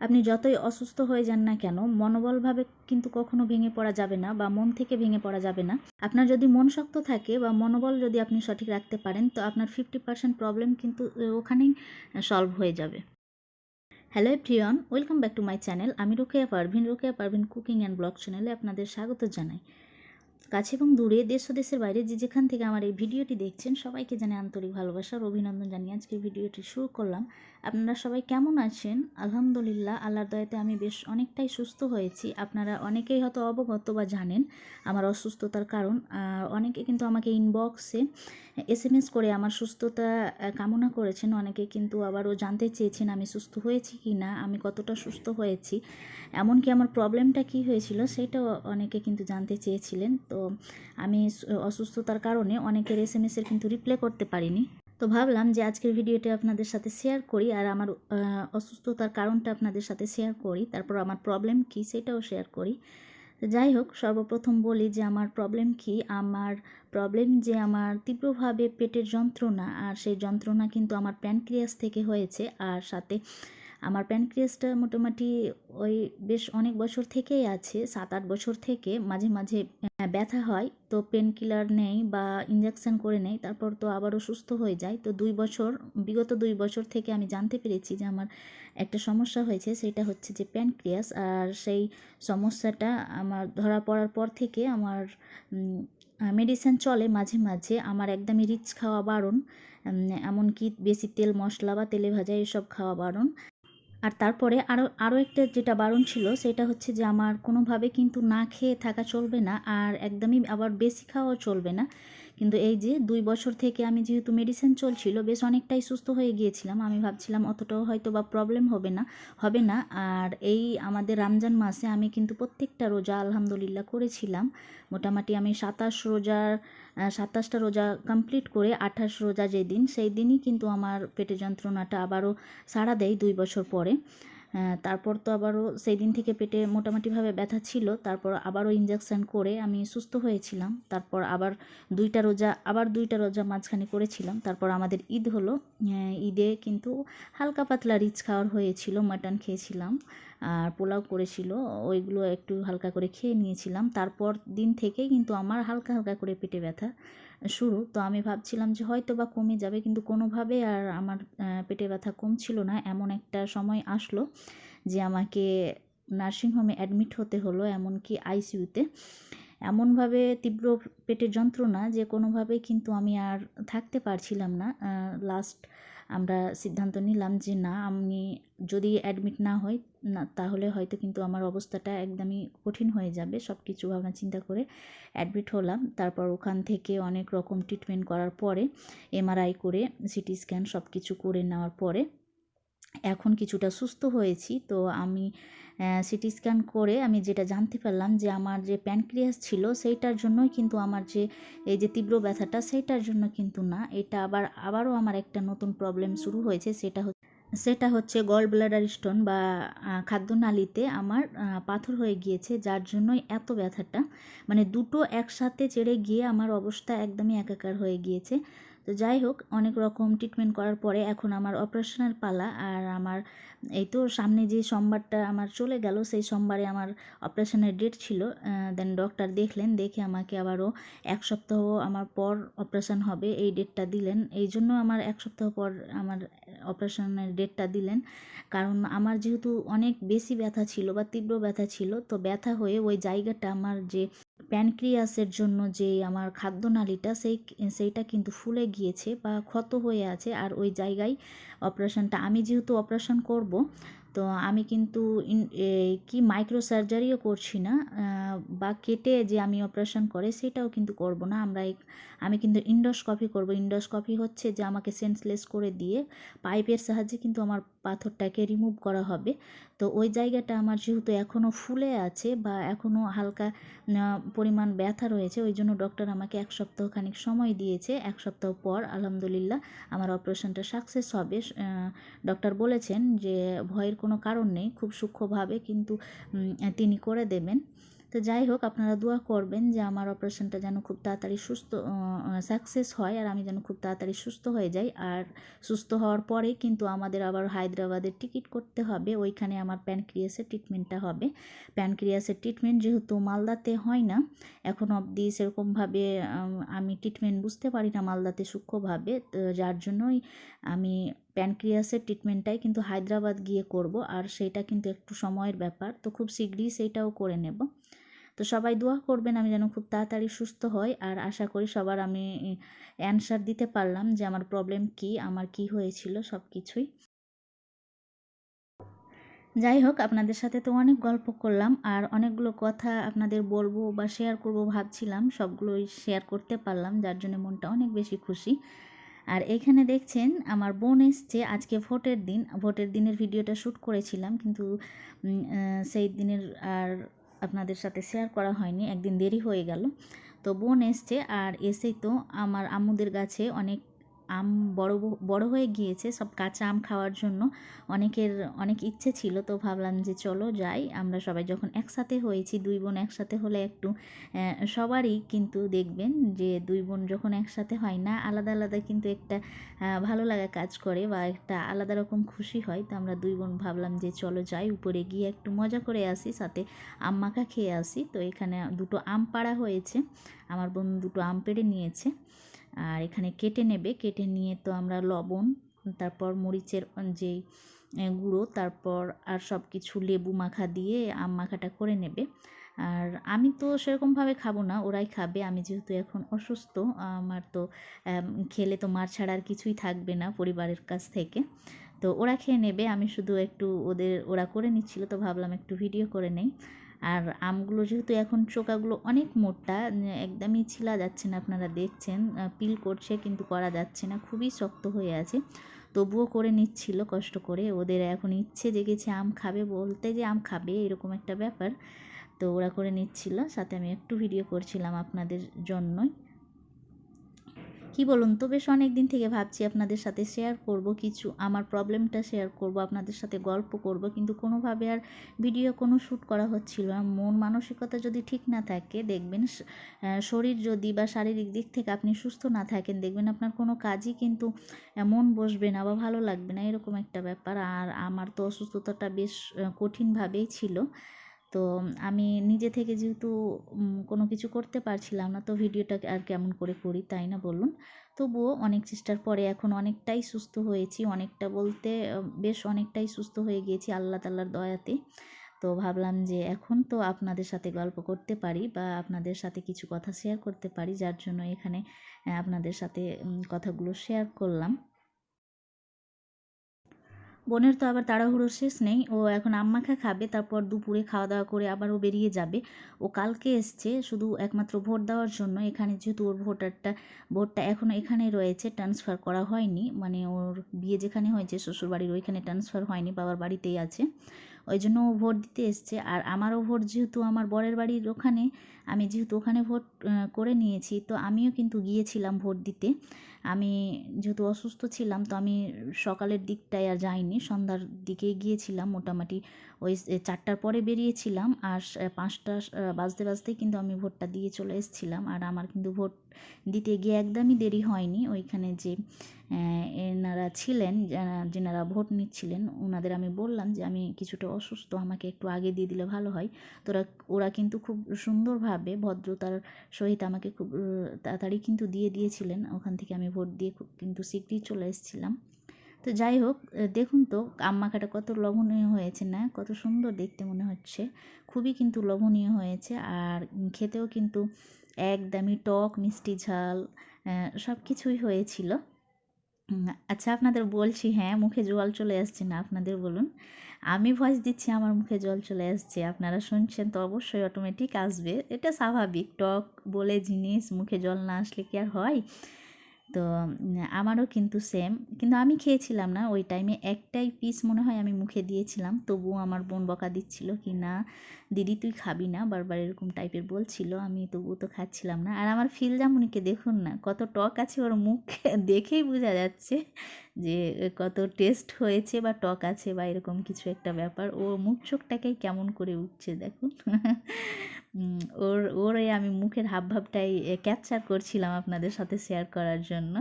আপনি যতই অসুস্থ হয়ে যান না কেন, মনোবলভাবে কিন্তু কখনো ভেঙে পড়া যাবে না বা মন থেকে ভেঙে পড়া যাবে না। আপনার যদি মন শক্ত থাকে বা মনোবল যদি আপনি সঠিক রাখতে পারেন, তো আপনার ফিফটি পার্সেন্ট প্রবলেম কিন্তু ওখানেই সলভ হয়ে যাবে। Hello everyone welcome back to my channel আমি Rokeya Parvin. Rokeya Parvin cooking and blog চ্যানেলে আপনাদের স্বাগত জানাই। কাছে এবং দূরে দেশ ও দেশের বাইরে যে যেখান থেকে আমার এই ভিডিওটি দেখছেন, সবাইকে জানে আন্তরিক ভালোবাসার অভিনন্দন জানিয়ে আজকের ভিডিওটি শুরু করলাম। আপনারা সবাই কেমন আছেন? আলহামদুলিল্লাহ, আল্লাহর দয়াতে আমি বেশ অনেকটাই সুস্থ হয়েছি। আপনারা অনেকেই হয়তো অবগত বা জানেন আমার অসুস্থতার কারণ। অনেকে কিন্তু আমাকে ইনবক্সে এস এম এস করে আমার সুস্থতা কামনা করেছেন। অনেকে কিন্তু আবারও জানতে চেয়েছেন আমি সুস্থ হয়েছি কি না আমি কতটা সুস্থ হয়েছি, এমনকি আমার প্রবলেমটা কি হয়েছিল, সেটাও অনেকে কিন্তু জানতে চেয়েছিলেন। তো আমি অসুস্থতার কারণে অনেকের এস এম এসের কিন্তু রিপ্লাই করতে পারিনি। তো ভাবলাম যে আজকের ভিডিওটা আপনাদের সাথে শেয়ার করি আর আমার অসুস্থতার কারণটা আপনাদের সাথে শেয়ার করি, তারপর আমার প্রবলেম কী সেটাও শেয়ার করি। যাই হোক, সর্বপ্রথম বলি যে আমার প্রবলেম কি? আমার প্রবলেম যে আমার তীব্রভাবে পেটের যন্ত্রণা, আর সেই যন্ত্রণা কিন্তু আমার প্যানক্রিয়াস থেকে হয়েছে, আর সাথে আমার প্যানক্রিয়াসটা মোটামুটি ওই বেশ অনেক বছর থেকেই আছে সাত আট বছর থেকে মাঝে মাঝে ব্যথা হয়, তো পেন কিলার নেই বা ইঞ্জেকশান করে নেই, তারপর তো আবারও সুস্থ হয়ে যায়। তো দুই বছর, বিগত দুই বছর থেকে আমি জানতে পেরেছি যে আমার একটা সমস্যা হয়েছে, সেটা হচ্ছে যে প্যানক্রিয়াস আর সেই সমস্যাটা আমার ধরা পড়ার পর থেকে আমার মেডিসিন চলে মাঝে মাঝে, আমার একদমই রিচ খাওয়া বারণ এমনকি বেশি তেল মশলা বা তেলে ভাজা এসব খাওয়া বারণ। আর তারপরে আরও আরও একটা যেটা বারণ ছিল সেটা হচ্ছে যে আমার কোনোভাবে কিন্তু না খেয়ে থাকা চলবে না আর একদমই আবার বেশি খাওয়াও চলবে না। কিন্তু এই যে দুই বছর থেকে আমি যেহেতু মেডিসিন চলছিল, বেশ অনেকটাই সুস্থ হয়ে গিয়েছিলাম। আমি ভাবছিলাম অতটাও হয়তো বা প্রবলেম হবে না হবে না। আর এই আমাদের রমজান মাসে আমি কিন্তু প্রত্যেকটা রোজা আলহামদুলিল্লাহ করেছিলাম। মোটামুটি আমি সাতাশ রোজার সাতাশটা রোজা কমপ্লিট করে আঠাশ রোজা যেদিন, সেই দিনই কিন্তু আমার পেটে যন্ত্রণাটা আবারও সাড়া দেয় দুই বছর পরে। তারপর তো আবারও সেই দিন থেকে পেটে মোটামুটিভাবে ব্যথা ছিল। তারপর আবারও ইঞ্জেকশান করে আমি সুস্থ হয়েছিলাম। তারপর আবার দুইটা রোজা, আবার দুইটা রোজা মাঝখানে করেছিলাম। তারপর আমাদের ঈদ হলো। ঈদে কিন্তু হালকা পাতলা রিচ খাওয়ার হয়েছিল, মাটন খেয়েছিলাম। আর পোলাও করেছিল, ওইগুলো একটু হালকা করে খেয়ে নিয়েছিলাম। তারপর দিন থেকেই কিন্তু আমার হালকা হালকা করে পেটে ব্যথা শুরু। তো আমি ভাবছিলাম যে হয়তো বা কমে যাবে, কিন্তু কোনোভাবে আর আমার পেটে ব্যথা কমছিল না। এমন একটা সময় আসলো যে আমাকে নার্সিংহোমে অ্যাডমিট হতে হলো, এমনকি আইসিইউতে। এমনভাবে তীব্র পেটের যন্ত্রণা যে কোনোভাবে কিন্তু আমি আর থাকতে পারছিলাম না। লাস্ট আমরা সিদ্ধান্ত নিলাম যে না, আমি যদি অ্যাডমিট না হই না, তাহলে হয়তো কিন্তু আমার অবস্থাটা একদমই কঠিন হয়ে যাবে। সব কিছু ভাবনা চিন্তা করে অ্যাডমিট হলাম। তারপর ওখান থেকে অনেক রকম ট্রিটমেন্ট করার পরে এমআরআই করে সিটি স্ক্যান সব কিছু করে নেওয়ার পরে এখন কিছুটা সুস্থ হয়েছি। তো আমি সিটি স্ক্যান করে আমি যেটা জানতে পারলাম যে আমার যে প্যানক্রিয়াস ছিল সেইটার জন্যই কিন্তু আমার যে, এই যে তীব্র ব্যথাটা সেইটার জন্য কিন্তু না। এটা আবার, আবারও আমার একটা নতুন প্রবলেম শুরু হয়েছে। সেটা সেটা হচ্ছে গল ব্লাডার স্টোন বা খাদ্যনালীতে আমার পাথর হয়ে গিয়েছে। যার জন্যই এত ব্যথাটা। মানে দুটো একসাথে চেড়ে গিয়ে আমার অবস্থা একদমই একাকার হয়ে গিয়েছে। তো যাই হোক, অনেক রকম ট্রিটমেন্ট করার পরে এখন আমার অপারেশনের পালা। আর আমার এই তো সামনে যে সোমবারটা আমার চলে গেল, সেই সোমবারে আমার অপারেশনের ডেট ছিল। দেন ডক্টর দেখলেন, দেখে আমাকে আবারও এক সপ্তাহ আমার পর অপারেশন হবে, এই ডেটটা দিলেন। এই জন্য আমার এক সপ্তাহ পর আমার অপারেশনের ডেটটা দিলেন। কারণ আমার যেহেতু অনেক বেশি ব্যথা ছিল বা তীব্র ব্যথা ছিল, তো ব্যথা হয়ে ওই জায়গাটা আমার যে প্যানক্রিয়াসের জন্য যে আমার খাদ্যনালীটা, সেই সেইটা কিন্তু ফুলে গিয়েছে বা ক্ষত হয়ে আছে। আর ওই জায়গায় অপারেশনটা, আমি যেহেতু অপারেশন করব তো আমি কিন্তু কি মাইক্রো সার্জারিও করছি না বা কেটে যে আমি অপারেশন করে সেটাও কিন্তু করব না। আমরা আমি কিন্তু ইন্ডোস্কপি করব। ইন্ডোস্কপি হচ্ছে যে আমাকে সেন্সলেস করে দিয়ে পাইপের সাহায্যে কিন্তু আমার পাথরটাকে রিমুভ করা হবে। তো ওই জায়গাটা আমার যেহেতু এখনও ফুলে আছে বা এখনও হালকা পরিমাণ ব্যথা রয়েছে, ওই জন্য ডক্টর আমাকে এক সপ্তাহ খানিক সময় দিয়েছে। এক সপ্তাহ পর, আলহামদুলিল্লাহ, আমার অপারেশনটা সাকসেস হবে। ডক্টর বলেছেন যে ভয়ের কোনো কারণ নেই, খুব সূক্ষ্মভাবে কিন্তু তিনি করে দেবেন। তো যাই হোক, আপনারা দোয়া করবেন যে আমার অপারেশনটা যেন খুব তাড়াতাড়ি সুস্থ সাকসেস হয় আর আমি যেন খুব তাড়াতাড়ি সুস্থ হয়ে যাই। আর সুস্থ হওয়ার পরে কিন্তু আমাদের আবার হায়দ্রাবাদের টিকিট করতে হবে। ওইখানে আমার প্যানক্রিয়াসের ট্রিটমেন্টটা হবে। প্যানক্রিয়াসের ট্রিটমেন্ট যেহেতু মালদাতে হয় না, এখন অবধি সেরকমভাবে আমি ট্রিটমেন্ট বুঝতে পারি না মালদাতে সূক্ষ্মভাবে। তো যার জন্যই আমি প্যানক্রিয়াসের ট্রিটমেন্টটাই কিন্তু হায়দ্রাবাদ গিয়ে করব, আর সেটা কিন্তু একটু সময়ের ব্যাপার, তো খুব শীঘ্রই সেইটাও করে নেব। তো সবাই দোয়া করবেন আমি যেন খুব তাড়াতাড়ি সুস্থ হই, আর আশা করি সবার আমি অ্যান্সার দিতে পারলাম যে আমার প্রবলেম কি, আমার কি হয়েছিল, সব কিছুই। যাই হোক, আপনাদের সাথে তো অনেক গল্প করলাম, আর অনেকগুলো কথা আপনাদের বলব বা শেয়ার করব ভাবছিলাম, সবগুলোই শেয়ার করতে পারলাম, যার জন্য মনটা অনেক বেশি খুশি। আর এখানে দেখছেন আমার বোন এসছে, আজকে ভোটের দিন। ভোটের দিনের ভিডিওটা শ্যুট করেছিলাম কিন্তু সেই দিনের আর আপনাদের সাথে শেয়ার করা হয়নি, একদিন দেরি হয়ে গেল। তো বোন এসছে আর এসেই তো আমার আম্মুদের গাছে অনেক আম বড় বড় হয়ে গিয়েছে, সব কাঁচা আম খাওয়ার জন্য। অনেকের, অনেক ইচ্ছে ছিল তো ভাবলাম যে চলো যাই। আমরা সবাই যখন একসাথে হয়েছি, দুই বোন একসাথে হলে একটু সবারই কিন্তু দেখবেন যে দুই বোন যখন একসাথে হয় না, আলাদা আলাদা কিন্তু একটা ভালো লাগা কাজ করে বা একটা আলাদা রকম খুশি হয়। তো আমরা দুই বোন ভাবলাম যে চলো যাই, উপরে গিয়ে একটু মজা করে আসি, সাথে আম মাখা খেয়ে আসি। তো এখানে দুটো আম পাড়া হয়েছে। আমার বোন দুটো আম পেড়ে নিয়েছে। আর এখানে কেটে নেবে। কেটে নিয়ে তো আমরা লবণ, তারপর মরিচের যেই গুঁড়ো, তারপর আর সব কিছু লেবু মাখা দিয়ে আম মাখাটা করে নেবে। আর আমি তো সেরকমভাবে খাব না, ওরাই খাবে। আমি যেহেতু এখন অসুস্থ, আমার তো খেলে তো মার ছাড়া আর কিছুই থাকবে না পরিবারের কাছ থেকে। তো ওরা খেয়ে নেবে, আমি শুধু একটু ওদের, ওরা করে নিচ্ছিল, তো ভাবলাম একটু ভিডিও করে নেই। আর আমগুলো যেহেতু এখন চোকাগুলো অনেক মোটা একদমই ছিলা যাচ্ছে না আপনারা দেখছেন পিল করছে কিন্তু করা যাচ্ছে না, খুবই শক্ত হয়ে আছে। তবুও করে নিচ্ছিল কষ্ট করে, ওদের এখন ইচ্ছে জেগেছে আম খাবে বলতে যে আম খাবে, এরকম একটা ব্যাপার। তো ওরা করে নিচ্ছিল, সাথে আমি একটু ভিডিও করছিলাম আপনাদের জন্যই। কি বলুন? তো বেশ অনেক দিন থেকে ভাবছি আপনাদের সাথে শেয়ার করব কিছু, আমার প্রবলেমটা শেয়ার করব, আপনাদের সাথে গল্প করব, কিন্তু কোনোভাবে আর ভিডিও কোনো শ্যুট করা হচ্ছিল না। মন মানসিকতা যদি ঠিক না থাকে, দেখবেন শরীর যদি বা শারীরিক দিক থেকে আপনি সুস্থ না থাকেন, দেখবেন আপনার কোনো কাজই কিন্তু মন বসবে না বা ভালো লাগবে না, এরকম একটা ব্যাপার। আর আমার তো অসুস্থতাটা বেশ কঠিনভাবেই ছিল। তো আমি নিজে থেকে যেহেতু কোনো কিছু করতে পারছিলাম না, তো ভিডিওটা আর কেমন করে করি তাই না বলুন? তবুও অনেক চেষ্টার পরে এখন অনেকটাই সুস্থ হয়েছি, অনেকটা বলতে বেশ অনেকটাই সুস্থ হয়ে গিয়েছি আল্লাহ তাল্লার দয়াতে। তো ভাবলাম যে এখন তো আপনাদের সাথে গল্প করতে পারি বা আপনাদের সাথে কিছু কথা শেয়ার করতে পারি, যার জন্য এখানে আপনাদের সাথে কথাগুলো শেয়ার করলাম। বোনের তো আবার তাড়াহুড়ো শেষ নেই, ও এখন আম্মাখা খাবে, তারপর দুপুরে খাওয়া দাওয়া করে আবার ও বেরিয়ে যাবে। ও কালকে এসছে শুধু একমাত্র ভোট দেওয়ার জন্য, এখানে যেহেতু ওর ভোটারটা, ভোটটা এখনও এখানে রয়েছে ট্রান্সফার করা হয়নি। মানে ওর বিয়ে যেখানে হয়েছে, শ্বশুরবাড়ির ওইখানে ট্রান্সফার হয়নি, বাবার বাড়িতেই আছে। ওই জন্য ও ভোট দিতে এসছে। আর আমারও ভোট যেহেতু আমার বরের বাড়ির ওখানে আমি যেহেতু ওখানে ভোট করে নিয়েছি, তো আমিও কিন্তু গিয়েছিলাম ভোট দিতে। আমি যেহেতু অসুস্থ ছিলাম, তো আমি সকালের দিকটায় আর যাইনি, সন্ধ্যার দিকে গিয়েছিলাম মোটামুটি। ওই চারটার পরে বেরিয়েছিলাম আর পাঁচটা বাজতে বাজতেই কিন্তু আমি ভোটটা দিয়ে চলে এসেছিলাম। আর আমার কিন্তু ভোট দিতে গিয়ে একদমই দেরি হয়নি। ওইখানে যে এনারা ছিলেন যেনারা ভোট নিচ্ছিলেন, ওনাদের আমি বললাম যে, আমি কিছুটা অসুস্থ, আমাকে একটু আগে দিয়ে দিলে ভালো হয়। তোরা, ওরা কিন্তু খুব সুন্দরভাবে ভদ্রতার সহিত আমাকে খুব তাড়াতাড়ি কিন্তু দিয়ে দিয়েছিলেন। ওখান থেকে আমি ভোট দিয়ে খুব কিন্তু শীঘ্রই চলে এসেছিলাম। তো যাই হোক দেখুন তো, আম্মাখাটা কত লবণীয় হয়েছে না? কত সুন্দর দেখতে মনে হচ্ছে। খুবই কিন্তু লবণীয় হয়েছে আর খেতেও কিন্তু একদমই টক, মিষ্টি ঝাল সব কিছুই হয়েছিল। আচ্ছা আপনাদের বলছি হ্যাঁ মুখে জল চলে আসছে না? আপনাদের বলুন। আমি ভয়েস দিচ্ছি, আমার মুখে জল চলে আসছে। আপনারা শুনছেন তো অবশ্যই অটোমেটিক আসবে। এটা স্বাভাবিক। টক বলে জিনিস, মুখে জল না আসলে কি আর হয়? তো, আমারও কিন্তু সেম কিন্তু আমি খেয়েছিলাম না ওই টাইমে একটাই পিস মনে হয় আমি মুখে দিয়েছিলাম। তবুও আমার বোন বকা দিচ্ছিল কি না, দিদি, তুই খাবি না? বারবার এরকম টাইপের বলছিল। আমি তবুও তো খাচ্ছিলাম না। আর আমার ফিল জামুনিকে দেখুন না, কত টক আছে ওর মুখ দেখেই বোঝা যাচ্ছে। যে কত টেস্ট হয়েছে বা টক আছে বা এরকম কিছু একটা ব্যাপার ও মুখ চোখটাকেই কেমন করে উঠছে দেখুন। ওর ওর আমি মুখের হাবভাবটাই ক্যাপচার করছিলাম আপনাদের সাথে শেয়ার করার জন্য।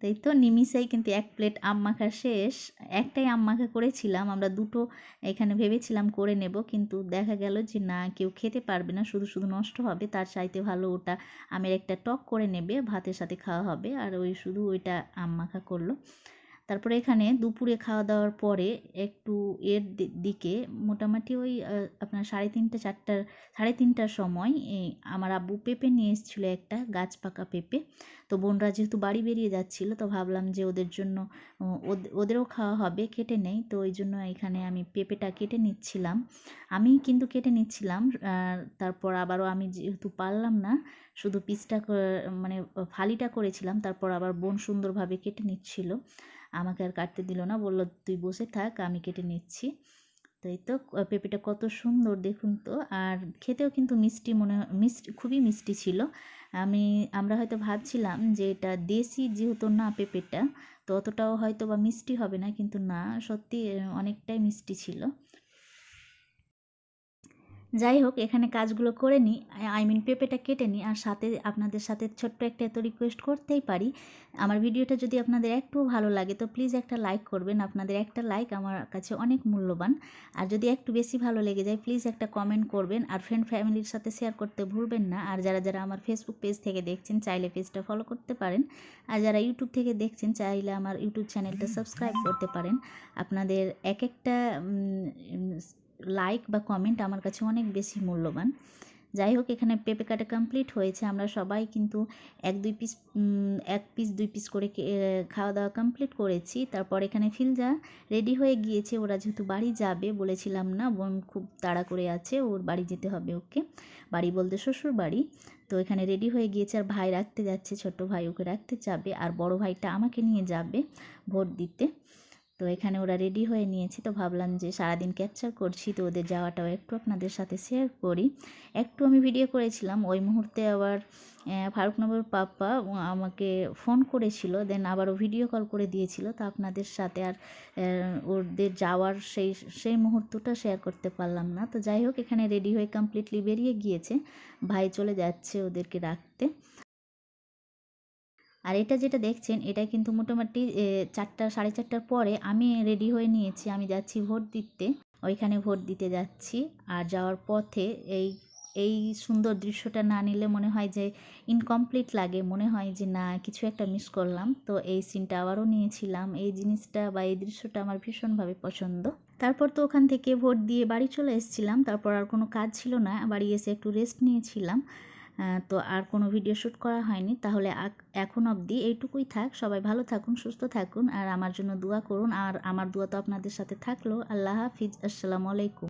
তাই তো নিমিষেই কিন্তু এক প্লেট আম মাখা শেষ। একটাই আম মাখা করেছিলাম, আমরা দুটো এখানে ভেবেছিলাম করে নেব, কিন্তু দেখা গেল যে না, কেউ খেতে পারবে না, শুধু শুধু নষ্ট হবে, তার চাইতে ভালো ওটা আমের একটা টক করে নেবে, ভাতের সাথে খাওয়া হবে, আর ওই শুধু ওইটা আম মাখা করল। তারপরে এখানে দুপুরে খাওয়া দাওয়ার পরে একটু এর দিকে মোটামুটি ওই আপনার সাড়ে তিনটে, চারটার, সাড়ে তিনটার সময় এই আমার আব্বু পেঁপে নিয়ে এসেছিল একটা গাছ পাকা পেঁপে। তো বোনরা যেহেতু বাড়ি বেরিয়ে যাচ্ছিল, তো ভাবলাম যে ওদের জন্য ওদ- ওদেরও খাওয়া হবে, কেটে নেই। তো ওই জন্য এখানে আমি পেঁপেটা কেটে নিচ্ছিলাম। আমি কিন্তু কেটে নিচ্ছিলাম তারপর আবারও আমি যেহেতু পারলাম না, শুধু পিসটা মানে ফালিটা করেছিলাম, তারপর আবার বোন সুন্দরভাবে কেটে নিচ্ছিল। আমাকে আর কাটতে দিল না। বলল, তুই বসে থাক, আমি কেটে নিচ্ছি। তো এই তো পেঁপেটা কত সুন্দর দেখুন তো। আর খেতেও কিন্তু মিষ্টি মনে মিষ্টি, খুবই মিষ্টি ছিল। আমি, আমরা হয়তো ভাবছিলাম যে এটা দেশি যেহেতু না পেঁপেটা, তো অতটাও হয়তো বা মিষ্টি হবে না, কিন্তু না, সত্যি, অনেকটাই মিষ্টি ছিল। যাই হোক, এখানে কাজগুলো করে নিই। আই মিন পেঁপেটা কেটে নিই আর সাথে আপনাদের সাথে ছোট্ট একটা এত রিকোয়েস্ট করতেই পারি। আমার ভিডিওটা যদি আপনাদের একটু ভালো লাগে, তো প্লিজ একটা লাইক করবেন। আপনাদের একটা লাইক আমার কাছে অনেক মূল্যবান। আর যদি একটু বেশি ভালো লেগে যায় প্লিজ একটা কমেন্ট করবেন। আর ফ্রেন্ড ফ্যামিলির সাথে শেয়ার করতে ভুলবেন না। আর যারা যারা আমার ফেসবুক পেজ থেকে দেখছেন, চাইলে পেজটা ফলো করতে পারেন। আর যারা ইউটিউব থেকে দেখছেন, চাইলে আমার ইউটিউব চ্যানেলটা সাবস্ক্রাইব করতে পারেন। আপনাদের এক একটা লাইক বা কমেন্ট আমার কাছে অনেক বেশি মূল্যবান। যাই হোক, এখানে পেঁপে কাটা কমপ্লিট হয়েছে। আমরা সবাই কিন্তু এক দুই পিস এক পিস দুই পিস করে খাওয়া দাওয়া কমপ্লিট করেছি। তারপর এখানে ফিলজা রেডি হয়ে গিয়েছে। ওরা যেহেতু বাড়ি যাবে, বলেছিলাম না, বোন খুব তাড়া করে আছে, ওর বাড়ি যেতে হবে ওকে। বাড়ি বলতে শ্বশুর বাড়ি। তো এখানে রেডি হয়ে গিয়েছে। আর ভাই রাখতে যাচ্ছে ছোট ভাই ওকে রাখতে যাবে। আর বড় ভাইটা আমাকে নিয়ে যাবে ভোট দিতে। তো এখানে ওরা রেডি হয়ে নিয়েছে। তো ভাবলাম যে সারাদিন ক্যাপচার করছি, তো ওদের যাওয়াটাও একটু আপনাদের সাথে শেয়ার করি। একটু আমি ভিডিও করেছিলাম, ওই মুহূর্তে আবার ফারুকনগর পাপ্পা আমাকে ফোন করেছিল দেন আবারও ভিডিও কল করে দিয়েছিল। তো আপনাদের সাথে আর ওদের যাওয়ার সেই সেই মুহূর্তটা শেয়ার করতে পারলাম না। তো যাই হোক, এখানে রেডি হয়ে কমপ্লিটলি বেরিয়ে গিয়েছে। ভাই চলে যাচ্ছে ওদেরকে রাখতে। আর এটা যেটা দেখছেন, এটা কিন্তু মোটামুটি চারটা, সাড়ে চারটার পরে আমি রেডি হয়ে নিয়েছি। আমি যাচ্ছি ভোট দিতে। ওইখানে ভোট দিতে যাচ্ছি। আর যাওয়ার পথে এই এই সুন্দর দৃশ্যটা না নিলে মনে হয় যে ইনকমপ্লিট লাগে। মনে হয় যে না, কিছু একটা মিস করলাম। তো এই সিনটা আবারও নিয়েছিলাম। এই জিনিসটা বা এই দৃশ্যটা আমার ভীষণভাবে পছন্দ। তারপর তো ওখান থেকে ভোট দিয়ে বাড়ি চলে এসেছিলাম। তারপর আর কোনো কাজ ছিল না। বাড়ি এসে একটু রেস্ট নিয়েছিলাম। তো আর কোনো ভিডিও শ্যুট করা হয়নি। তাহলে এখন অবধি এইটুকুই থাক। সবাই ভালো থাকুন, সুস্থ থাকুন, আর আমার জন্য দোয়া করুন। আর আমার দোয়া তো আপনাদের সাথে থাকল। আল্লাহ হাফিজ। আসসালামু আলাইকুম।